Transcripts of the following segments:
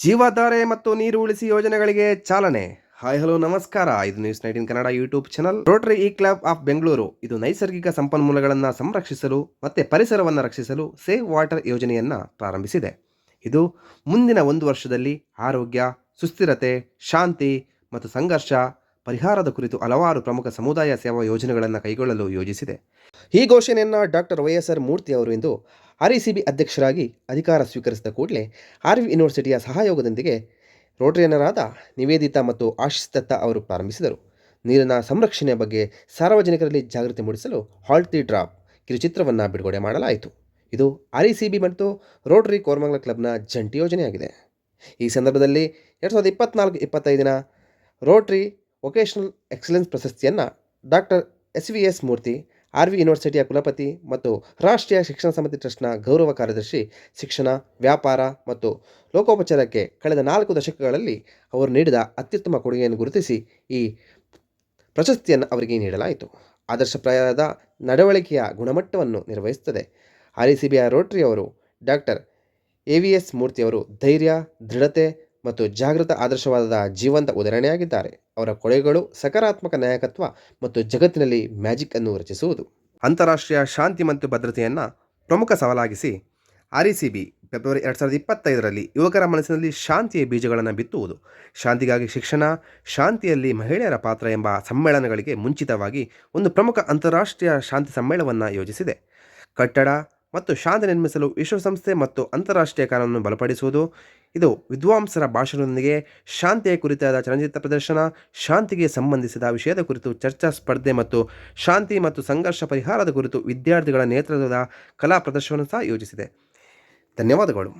ಜೀವಾಧಾರೆ ಮತ್ತು ನೀರು ಉಳಿಸಿ ಯೋಜನೆಗಳಿಗೆ ಚಾಲನೆ. ಹಾಯ್, ಹಲೋ, ನಮಸ್ಕಾರ. ಇದು news nineteen Kannada YouTube channel Rotary E club of Bengaluru ಇದು ನೈಸರ್ಗಿಕ ಸಂಪನ್ಮೂಲಗಳನ್ನು ಸಂರಕ್ಷಿಸಲು ಮತ್ತು ಪರಿಸರವನ್ನು ರಕ್ಷಿಸಲು ಸೇವ್ ವಾಟರ್ ಯೋಜನೆಯನ್ನು ಪ್ರಾರಂಭಿಸಿದೆ. ಇದು ಮುಂದಿನ ಒಂದು ವರ್ಷದಲ್ಲಿ ಆರೋಗ್ಯ, ಸುಸ್ಥಿರತೆ, ಶಾಂತಿ ಮತ್ತು ಸಂಘರ್ಷ, ಪರಿಹಾರದ ಕುರಿತು ಹಲವಾರು ಪ್ರಮುಖ ಸಮುದಾಯ ಸೇವಾ ಯೋಜನೆಗಳನ್ನು ಕೈಗೊಳ್ಳಲು ಯೋಜಿಸಿದೆ. ಈ ಘೋಷಣೆಯನ್ನು doctor Y S R Murthy ಅವರು ಇಂದು ಆರ್ ಇ ಸಿ ಬಿ ಅಧ್ಯಕ್ಷರಾಗಿ ಅಧಿಕಾರ ಸ್ವೀಕರಿಸಿದ ಕೂಡಲೇ ಆರ್ ವಿ ಯೂನಿವರ್ಸಿಟಿಯ ಸಹಯೋಗದೊಂದಿಗೆ ರೋಟರಿಯನರಾದ ನಿವೇದಿತಾ ಮತ್ತು ಆಶಿಸ್ ದತ್ತ ಅವರು ಪ್ರಾರಂಭಿಸಿದರು. ನೀರಿನ ಸಂರಕ್ಷಣೆಯ ಬಗ್ಗೆ ಸಾರ್ವಜನಿಕರಲ್ಲಿ ಜಾಗೃತಿ ಮೂಡಿಸಲು ಹಾಲ್ಟಿ ಡ್ರಾಪ್ ಕಿರುಚಿತ್ರವನ್ನು ಬಿಡುಗಡೆ ಮಾಡಲಾಯಿತು. ಇದು ಆರ್ ಇ ಸಿ ಬಿ ಮತ್ತು ರೋಟರಿ ಕೋರ್ಮಂಗ್ಲ ಕ್ಲಬ್ನ ಜಂಟಿ ಯೋಜನೆಯಾಗಿದೆ. ಈ ಸಂದರ್ಭದಲ್ಲಿ ಎರಡು ಸಾವಿರದ ಇಪ್ಪತ್ನಾಲ್ಕು ಇಪ್ಪತ್ತೈದಿನ ರೋಟರಿ ವೊಕೇಶನಲ್ ಎಕ್ಸಲೆನ್ಸ್ ಪ್ರಶಸ್ತಿಯನ್ನು doctor S V S Murthy R V ಯೂನಿವರ್ಸಿಟಿಯ ಕುಲಪತಿ ಮತ್ತು ರಾಷ್ಟ್ರೀಯ ಶಿಕ್ಷಣ ಸಮಿತಿ ಟ್ರಸ್ಟ್ನ ಗೌರವ ಕಾರ್ಯದರ್ಶಿ, ಶಿಕ್ಷಣ, ವ್ಯಾಪಾರ ಮತ್ತು ಲೋಕೋಪಚಾರಕ್ಕೆ ಕಳೆದ ನಾಲ್ಕು ದಶಕಗಳಲ್ಲಿ ಅವರು ನೀಡಿದ ಅತ್ಯುತ್ತಮ ಕೊಡುಗೆಯನ್ನು ಗುರುತಿಸಿ ಈ ಪ್ರಶಸ್ತಿಯನ್ನು ಅವರಿಗೆ ನೀಡಲಾಯಿತು. ಆದರ್ಶಪ್ರಾಯದ ನಡವಳಿಕೆಯ ಗುಣಮಟ್ಟವನ್ನು ನಿರ್ವಹಿಸುತ್ತದೆ. R E C B Rotary ಅವರು ಡಾಕ್ಟರ್ ಎ ವಿ ಎಸ್ ಮೂರ್ತಿಯವರು ಧೈರ್ಯ, ದೃಢತೆ ಮತ್ತು ಜಾಗೃತ ಆದರ್ಶವಾದದ ಜೀವಂತ ಉದಾಹರಣೆಯಾಗಿದ್ದಾರೆ. ಅವರ ಕೊಡುಗೆಗಳು ಸಕಾರಾತ್ಮಕ ನಾಯಕತ್ವ ಮತ್ತು ಜಗತ್ತಿನಲ್ಲಿ ಮ್ಯಾಜಿಕ್ ಅನ್ನು ರಚಿಸುವುದು. ಅಂತಾರಾಷ್ಟ್ರೀಯ ಶಾಂತಿ ಮತ್ತು ಭದ್ರತೆಯನ್ನು ಪ್ರಮುಖ ಸವಾಲಾಗಿಸಿ ಆರ್ ಸಿ ಬಿ ಫೆಬ್ರವರಿ ಎರಡು ಸಾವಿರದ ಇಪ್ಪತ್ತೈದರಲ್ಲಿ ಯುವಕರ ಮನಸ್ಸಿನಲ್ಲಿ ಶಾಂತಿಯ ಬೀಜಗಳನ್ನು ಬಿತ್ತುವುದು. ಶಾಂತಿಗಾಗಿ ಶಿಕ್ಷಣ, ಶಾಂತಿಯಲ್ಲಿ ಮಹಿಳೆಯರ ಪಾತ್ರ ಎಂಬ ಸಮ್ಮೇಳನಗಳಿಗೆ ಮುಂಚಿತವಾಗಿ ಒಂದು ಪ್ರಮುಖ ಅಂತಾರಾಷ್ಟ್ರೀಯ ಶಾಂತಿ ಸಮ್ಮೇಳನವನ್ನು ಯೋಜಿಸಿದೆ. ಕಟ್ಟಡ ಮತ್ತು ಶಾಂತಿ ನಿರ್ಮಿಸಲು ವಿಶ್ವಸಂಸ್ಥೆ ಮತ್ತು ಅಂತಾರಾಷ್ಟ್ರೀಯ ಕಾನೂನನ್ನು ಬಲಪಡಿಸುವುದು ಇದು ವಿದ್ವಾಂಸರ ಭಾಷಣದೊಂದಿಗೆ ಶಾಂತಿಯ ಕುರಿತಾದ ಚಲನಚಿತ್ರ ಪ್ರದರ್ಶನ, ಶಾಂತಿಗೆ ಸಂಬಂಧಿಸಿದ ವಿಷಯದ ಕುರಿತು ಚರ್ಚಾ ಸ್ಪರ್ಧೆ ಮತ್ತು ಶಾಂತಿ ಮತ್ತು ಸಂಘರ್ಷ ಪರಿಹಾರದ ಕುರಿತು ವಿದ್ಯಾರ್ಥಿಗಳ ನೇತೃತ್ವದ ಕಲಾ ಪ್ರದರ್ಶನವನ್ನು ಸಹ ಯೋಜಿಸಿದೆ. ಧನ್ಯವಾದಗಳು.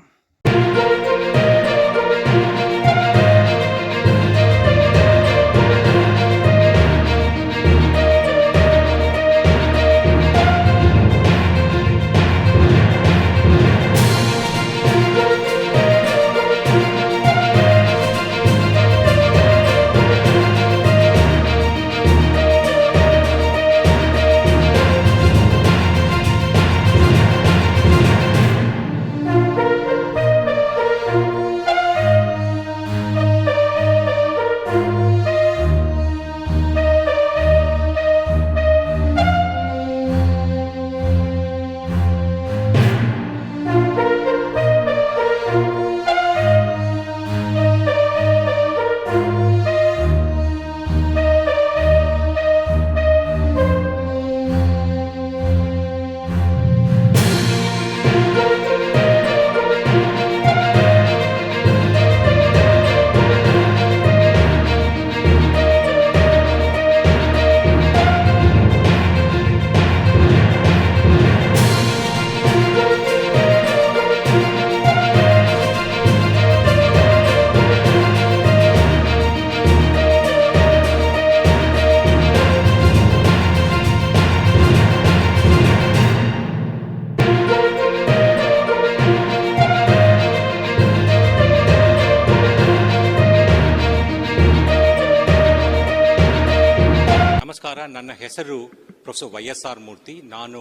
ನನ್ನ ಹೆಸರು professor Y S R Murthy ನಾನು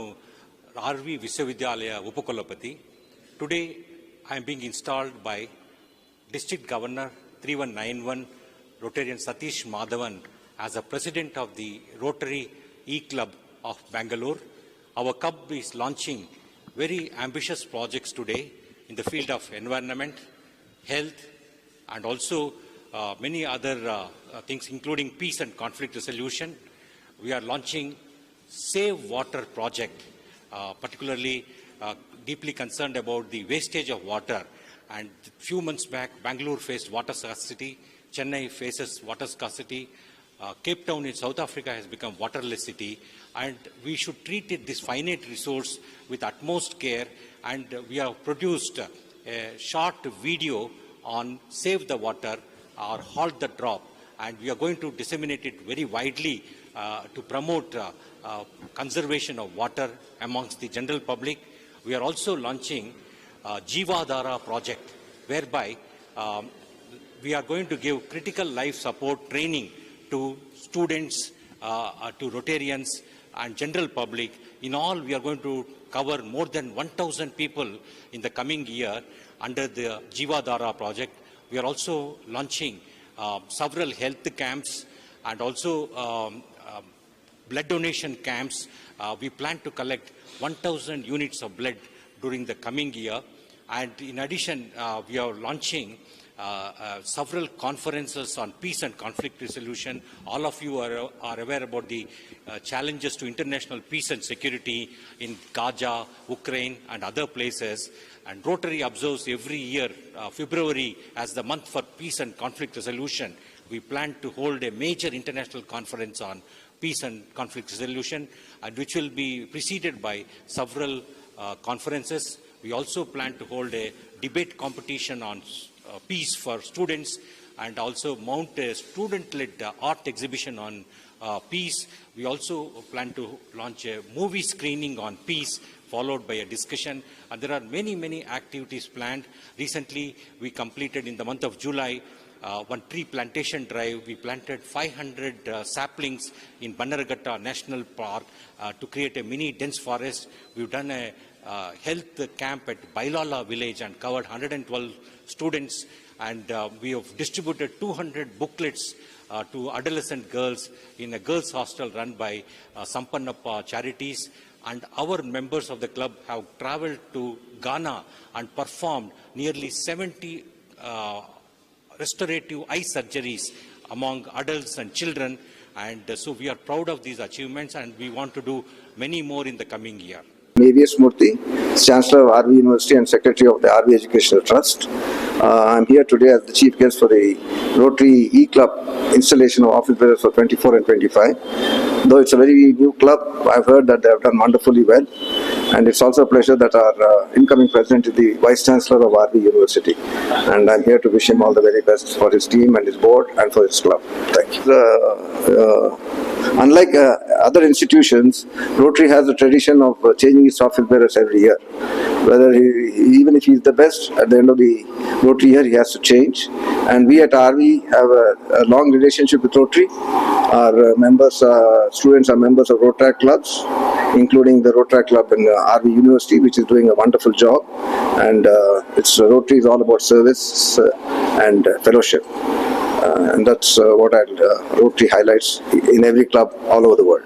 ಆರ್ ವಿ ವಿಶ್ವವಿದ್ಯಾಲಯ ಉಪಕುಲಪತಿ today I am being installed by district governor three one nine one Rotarian Satish Madhavan as a president of the Rotary E club of Bangalore hour club is launching very ambitious projects today in the field of environment, health, and also uh, many other uh, uh, things, including peace and conflict resolution. We are launching Save Water project, uh, particularly uh, deeply concerned about the wastage of water. And few months back, Bangalore faced water scarcity, Chennai faces water scarcity, uh, Cape Town in South Africa has become waterless city, and we should treat it, this finite resource with utmost care. And we have produced a short video on Save the Water or Halt the Drop, and we are going to disseminate it very widely to promote uh, uh, conservation of water amongst the general public. We are also launching uh, project, whereby um, we are going to give critical life support training to students, uh, uh, to Rotarians, and general public. In all, we are going to cover more than 1,000 people in the coming year under the Jivadara project. we are also launching uh, several health camps and also um, um, blood donation camps. Uh, we plan to collect 1,000 units of blood during the coming year. And in addition, uh, we are launching uh, uh, several conferences on peace and conflict resolution. All of you are, are aware about the uh, challenges to international peace and security in Gaza, Ukraine, and other places. And Rotary observes every year uh, February as the month for peace and conflict resolution. We plan to hold a major international conference on peace and conflict resolution, and which will be preceded by several uh, conferences. We also plan to hold a debate competition on uh, peace for students and also mount a student-led uh, art exhibition on uh, peace. We also plan to launch a movie screening on peace followed by a discussion. And there are many, many activities planned. Recently, we completed in the month of July uh, one tree plantation drive. We planted 500 uh, saplings in Bannerghatta National Park uh, to create a mini dense forest. We've done a uh, health camp at Bailala village and covered 112 students. And uh, we have distributed 200 booklets uh, to adolescent girls in a girls' hostel run by Sampannappa Charities. And our members of the club have traveled to Ghana and performed nearly 70 uh, restorative eye surgeries among adults and children. And uh, so we are proud of these achievements and we want to do many more in the coming year. AVS Murthy, Chancellor of RV University and Secretary of the RV Educational Trust. Uh, I'm here today as the chief guest for the Rotary E-Club installation of office bearers for 24 and 25. Though it's a very new club, I've heard that they have done wonderfully well. And it's also a pleasure that our uh, incoming president is the Vice Chancellor of RV University. And I'm here to wish him all the very best for his team and his board and for his club. Thank you. Uh, Unlike uh, other institutions, Rotary has a tradition of uh, changing its office bearers every year. Whether he, even if he's the best, at the end of the Rotary year, he has to change. And we at RV have a, a long relationship with Rotary. Our uh, members, uh, students are members of Rotary clubs, including the Rotary Club in uh, RV University, which is doing a wonderful job. And uh, it's Rotary is all about service uh, and uh, fellowship. Uh, and that's uh, what I'll, uh, Rotary highlights in every club all over the world.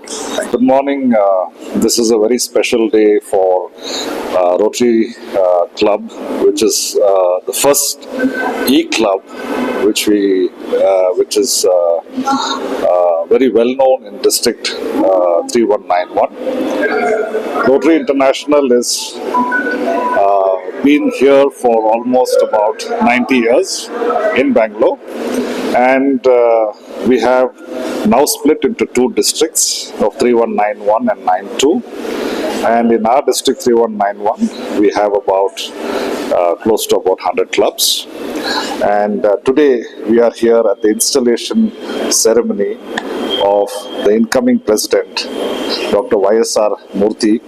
Good morning. Uh, this is a very special day for uh, Rotary uh, Club, which is uh, the first e-club, which we, uh, which is uh, uh, very well known in District uh, 3191. Rotary International is been here for almost about 90 years in Bangalore, and uh, we have now split into two districts of 3191 and 92. And in our district 3191, we have about uh, close to about 100 clubs. And uh, today we are here at the installation ceremony of the incoming president, Dr. YSR Murthy,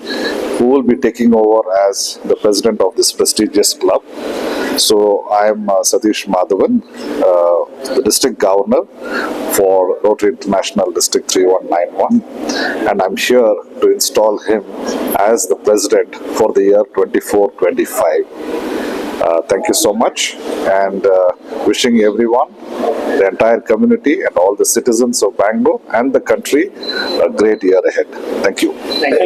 who will be taking over as the president of this prestigious club. So I am uh, Satish Madhavan, uh, the district governor for Rotary International District 3191, and I'm here to install him as the president for the year 24-25. Uh, thank you so much, and uh, wishing everyone, the entire community, and all the citizens of Bangalore and the country a great year ahead. Thank you.